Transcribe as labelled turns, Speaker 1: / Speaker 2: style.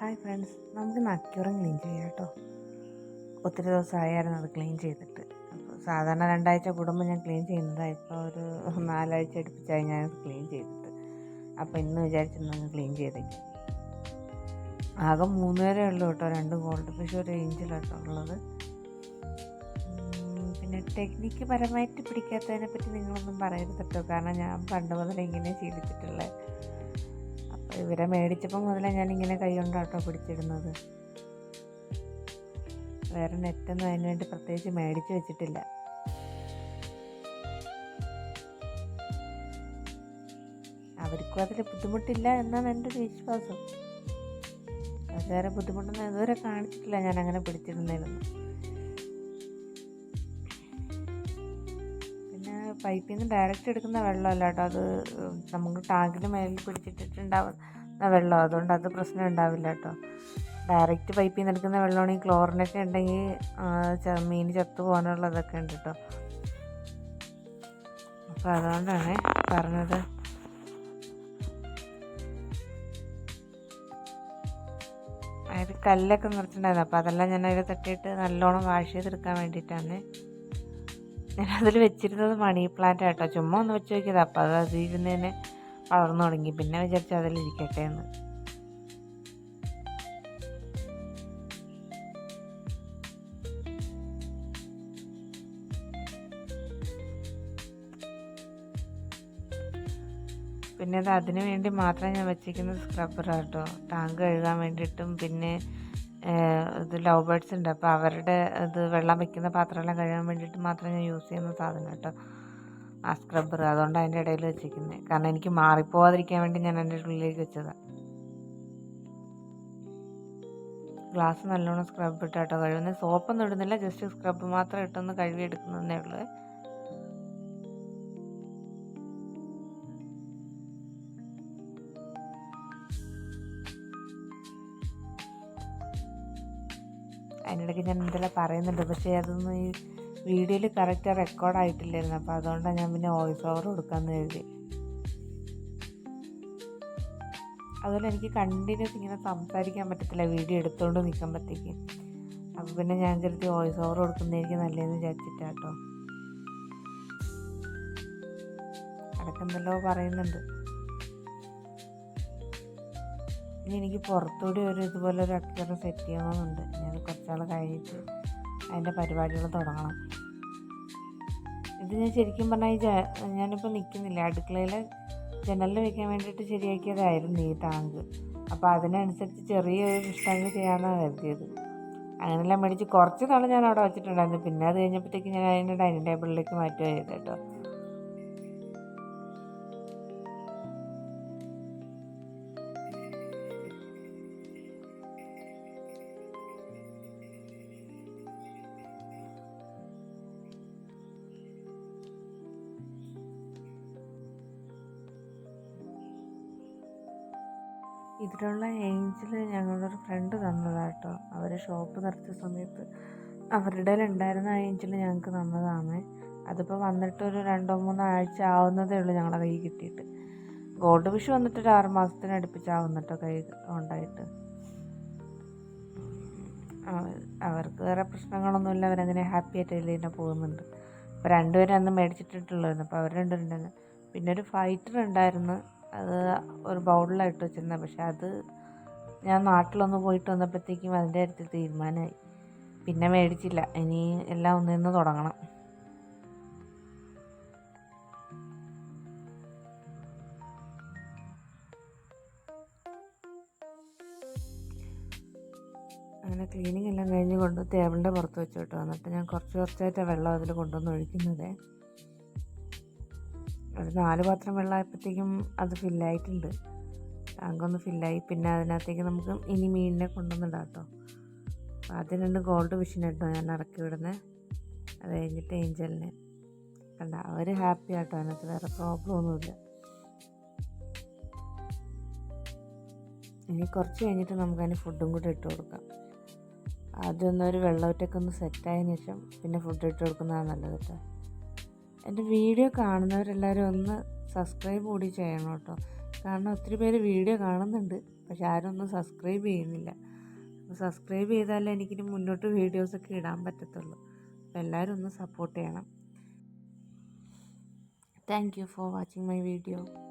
Speaker 1: Hi friends നമുക്ക് നക്യൂറം clean ചെയ്യാം കേട്ടോ. ഒത്തിരി ദിവസമായിരുന്നു അത് ക്ലീൻ ചെയ്തിട്ട്. അപ്പോൾ സാധാരണ രണ്ടാഴ്ച കൂടുമ്പോൾ ഞാൻ ക്ലീൻ ചെയ്യുന്നതാണ് ഇപ്പോൾ ഒരു നാലാഴ്ച അടുപ്പിച്ചായി ഞാൻ ക്ലീൻ ചെയ്തിട്ട്. അപ്പോൾ ഇന്ന് വിചാരിച്ചിരുന്നു ക്ലീൻ ചെയ്തേക്കും. ആകെ മൂന്ന് പേരേ ഉള്ളൂ കേട്ടോ. രണ്ട് ഗോൾഡ് ഫിഷ് ഒരു ഏഞ്ചിലാട്ടോ ഉള്ളത്. പിന്നെ ടെക്നിക്ക് പരമായിട്ട് പിടിക്കാത്തതിനെ പറ്റി നിങ്ങളൊന്നും പറയരുത് കേട്ടോ. കാരണം ഞാൻ പണ്ട് മുതലേ ഇങ്ങനെ ശീലിച്ചിട്ടുള്ളത് ഇവരെ മേടിച്ചപ്പോൾ മുതലേ ഞാനിങ്ങനെ കൈ കൊണ്ടാട്ടോ പിടിച്ചിടുന്നത്. വേറെ നെറ്റൊന്നും അതിന് വേണ്ടി പ്രത്യേകിച്ച് മേടിച്ച് വെച്ചിട്ടില്ല. അവർക്കും അതിൽ ബുദ്ധിമുട്ടില്ല എന്നാണ് എന്റെ ഒരു വിശ്വാസം. വേറെ ബുദ്ധിമുട്ടൊന്നും ഇതുവരെ കാണിച്ചിട്ടില്ല ഞാൻ അങ്ങനെ പിടിച്ചിരുന്നതിലൊന്നും പൈപ്പിൽ നിന്ന് ഡയറക്റ്റ് എടുക്കുന്ന വെള്ളമല്ല കേട്ടോ. അത് നമുക്ക് ടാങ്കിന് മേലിൽ പിടിച്ചിട്ടിട്ടുണ്ടാവുന്ന വെള്ളം. അതുകൊണ്ട് അത് പ്രശ്നം ഉണ്ടാവില്ല കേട്ടോ. ഡയറക്റ്റ് പൈപ്പിൽ നിന്ന് എടുക്കുന്ന വെള്ളമാണെങ്കിൽ ക്ലോറിനൊക്കെ ഉണ്ടെങ്കിൽ മീൻ ചത്തു പോകാനുള്ളതൊക്കെ ഉണ്ട് കേട്ടോ. അപ്പോൾ അതുകൊണ്ടാണ് പറഞ്ഞത്. അതായത് കല്ലൊക്കെ നിറച്ചിട്ടുണ്ടായിരുന്നു. അപ്പോൾ അതെല്ലാം ഞാൻ അതിൽ തട്ടിയിട്ട് നല്ലോണം വാഷ് ചെയ്തെടുക്കാൻ വേണ്ടിയിട്ടാണ്. ഞാൻ അതിൽ വെച്ചിരുന്നത് മണി പ്ലാന്റ് ആട്ടോ. ചുമ്മാ ഒന്ന് വെച്ച് നോക്കിയത്. അപ്പോൾ അത് അതിൽ ഇരുന്നതിന് വളർന്നു തുടങ്ങി. പിന്നെ വിചാരിച്ചു അതിലിരിക്കട്ടെ എന്ന്. പിന്നെ അത് അതിനു വേണ്ടി മാത്രം ഞാൻ വെച്ചിരിക്കുന്നത് സ്ക്രബ്ബർ കേട്ടോ ടാങ്ക് കഴുകാൻ വേണ്ടിയിട്ടും പിന്നെ ഇത് ലവ് ബേർഡ്സ് ഉണ്ട്. അപ്പോൾ അവരുടെ ഇത് വെള്ളം വെക്കുന്ന പാത്രമെല്ലാം കഴുകാൻ വേണ്ടിയിട്ട് മാത്രം ഞാൻ യൂസ് ചെയ്യുന്ന സാധനം കേട്ടോ. ആ സ്ക്രബ്ബർ. അതുകൊണ്ട് അതിന്റെ ഇടയിൽ വെച്ചിരിക്കുന്നത് കാരണം എനിക്ക് മാറിപ്പോവാതിരിക്കാൻ വേണ്ടി ഞാൻ എന്റെ ഉള്ളിലേക്ക് വെച്ചതാണ് ഗ്ലാസ് നല്ലോണം സ്ക്രബ് ഇട്ടാട്ടോ കഴുകുന്നത് സോപ്പൊന്നും ഇടുന്നില്ല. ജസ്റ്റ് സ്ക്രബ് മാത്രം ഇട്ടൊന്ന് എടുക്കുന്നതന്നേ ഉള്ളൂ. അതിനിടയ്ക്ക് ഞാൻ എന്തെല്ലാം പറയുന്നുണ്ട്. പക്ഷേ അതൊന്നും ഈ വീഡിയോയിൽ കറക്റ്റ് റെക്കോർഡായിട്ടില്ലായിരുന്നു അപ്പോൾ അതുകൊണ്ടാണ് ഞാൻ പിന്നെ വോയിസ് ഓവർ കൊടുക്കാമെന്ന് കരുതി. അതുപോലെ എനിക്ക് കണ്ടിന്യൂസ് ഇങ്ങനെ സംസാരിക്കാൻ പറ്റത്തില്ല. വീഡിയോ എടുത്തുകൊണ്ട് നിൽക്കുമ്പോഴത്തേക്ക് അപ്പോൾ പിന്നെ ഞാൻ കരുതി വോയിസ് ഓവർ കൊടുക്കുന്നതായിരിക്കും നല്ലതെന്ന് വിചാരിച്ചിട്ടാട്ടോ അടക്കെന്തല്ലോ പറയുന്നുണ്ട്. ഇനി എനിക്ക് പുറത്തുകൂടി ഒരു ഇതുപോലെ ഒരു അക്ഷരം സെറ്റ് ചെയ്യണമെന്നുണ്ട്. ഞാൻ കുറച്ചാൾ കഴിഞ്ഞിട്ട് അതിന്റെ പരിപാടികൾ തുടങ്ങണം. ഇത് ഞാൻ ശരിക്കും പറഞ്ഞാൽ ഞാനിപ്പോൾ നിൽക്കുന്നില്ല അടുക്കളയിൽ ജനലിൽ വെക്കാൻ വേണ്ടിയിട്ട് ശരിയാക്കിയതായിരുന്നു ഈ ടാങ്ക് അപ്പോൾ അതിനനുസരിച്ച് ചെറിയൊരു ടാങ്ക് ചെയ്യാമെന്നാണ് കരുതിയത്. അങ്ങനെല്ലാം മേടിച്ച് കുറച്ച് നാൾ ഞാൻ അവിടെ വെച്ചിട്ടുണ്ടായിരുന്നു. പിന്നെ അത് കഴിഞ്ഞപ്പോഴത്തേക്ക് ഞാൻ അതിന്റെ ഡൈനിങ് ടേബിളിലേക്ക് മാറ്റുക ചെയ്തു കേട്ടോ. ഇതിലുള്ള ഏഞ്ചൽ ഞങ്ങളുടെ ഒരു ഫ്രണ്ട് തന്നതാട്ടോ. അവർ ഷോപ്പ് നിർത്തിയ സമയത്ത് അവരുടെ ഉണ്ടായിരുന്ന ആ ഏഞ്ചിൽ ഞങ്ങൾക്ക് തന്നതാണ്. അതിപ്പോൾ വന്നിട്ട് ഒരു രണ്ടോ മൂന്നോ ആഴ്ച ആവുന്നതേ ഉള്ളൂ ഞങ്ങളുടെ കയ്യിൽ കിട്ടിയിട്ട്. ഗോൾഡ് വിഷു വന്നിട്ട് ഒരു ആറ് മാസത്തിന് അടുപ്പിച്ചാവും കേട്ടോ കൈ ഉണ്ടായിട്ട് അവർക്ക് വേറെ പ്രശ്നങ്ങളൊന്നുമില്ല. അവരങ്ങനെ ഹാപ്പി ആയിട്ട് തന്നെ പോകുന്നുണ്ട്. അപ്പോൾ രണ്ടുപേരും അന്ന് മേടിച്ചിട്ടുള്ളതായിരുന്നു അപ്പോൾ അവർ രണ്ടുപേരും പിന്നെ ഒരു ഫൈറ്റർ ഉണ്ടായിരുന്നു. അത് ഒരു ബൗളിലായിട്ട് വെച്ചിരുന്നത് പക്ഷെ അത് ഞാൻ നാട്ടിലൊന്ന് പോയിട്ട് വന്നപ്പോഴത്തേക്കും അതിന്റെ അടുത്ത് തീരുമാനമായി. പിന്നെ മേടിച്ചില്ല. ഇനി എല്ലാം ഒന്നിന്ന് തുടങ്ങണം. അങ്ങനെ ക്ലീനിങ് എല്ലാം കഴിഞ്ഞ് കൊണ്ട് ടേബിളിന്റെ പുറത്ത് വെച്ച് എന്നിട്ട് ഞാൻ കുറച്ച് കുറച്ചായിട്ട് വെള്ളം അതിൽ കൊണ്ടുവന്ന് ഒഴിക്കുന്നത്. ഒരു നാല് പാത്രം വെള്ളമായപ്പോഴത്തേക്കും അത് ഫില്ലായിട്ടുണ്ട്. ടാങ്കൊന്ന് ഫില്ലായി. പിന്നെ അതിനകത്തേക്ക് നമുക്ക് ഇനി മീനിനെ കൊണ്ടുവന്നിടാം കേട്ടോ. ആദ്യം രണ്ട് ഗോൾഡ് ഫിഷിനെ കേട്ടോ ഞാൻ ഇറക്കി വിടുന്നത് അത് കഴിഞ്ഞിട്ട് ഏഞ്ചലിനെ. കണ്ട അവർ ഹാപ്പി ആട്ടോ. അതിനകത്ത് വേറെ പ്രോബ്ലം ഒന്നുമില്ല. ഇനി കുറച്ച് കഴിഞ്ഞിട്ട് നമുക്ക് നമുക്കതിന് ഫുഡും കൂടി ഇട്ട് കൊടുക്കാം. ആദ്യം ഒന്ന് ഒരു വെള്ളമൊറ്റൊക്കെ ഒന്ന് സെറ്റായതിനു ശേഷം പിന്നെ ഫുഡ് ഇട്ട് കൊടുക്കുന്നതാണ് നല്ലത് കേട്ടോ. എന്റെ വീഡിയോ കാണുന്നവരെല്ലാവരും ഒന്ന് സബ്സ്ക്രൈബ് കൂടി ചെയ്യണം കേട്ടോ. കാരണം ഒത്തിരി പേര് വീഡിയോ കാണുന്നുണ്ട് പക്ഷെ ആരും ഒന്നും സബ്സ്ക്രൈബ് ചെയ്യുന്നില്ല സബ്സ്ക്രൈബ് ചെയ്താലേ എനിക്കിനി മുന്നോട്ട് വീഡിയോസൊക്കെ ഇടാൻ പറ്റത്തുള്ളൂ. അപ്പോൾ എല്ലാവരും ഒന്ന് സപ്പോർട്ട് ചെയ്യണം. Thank you for watching my video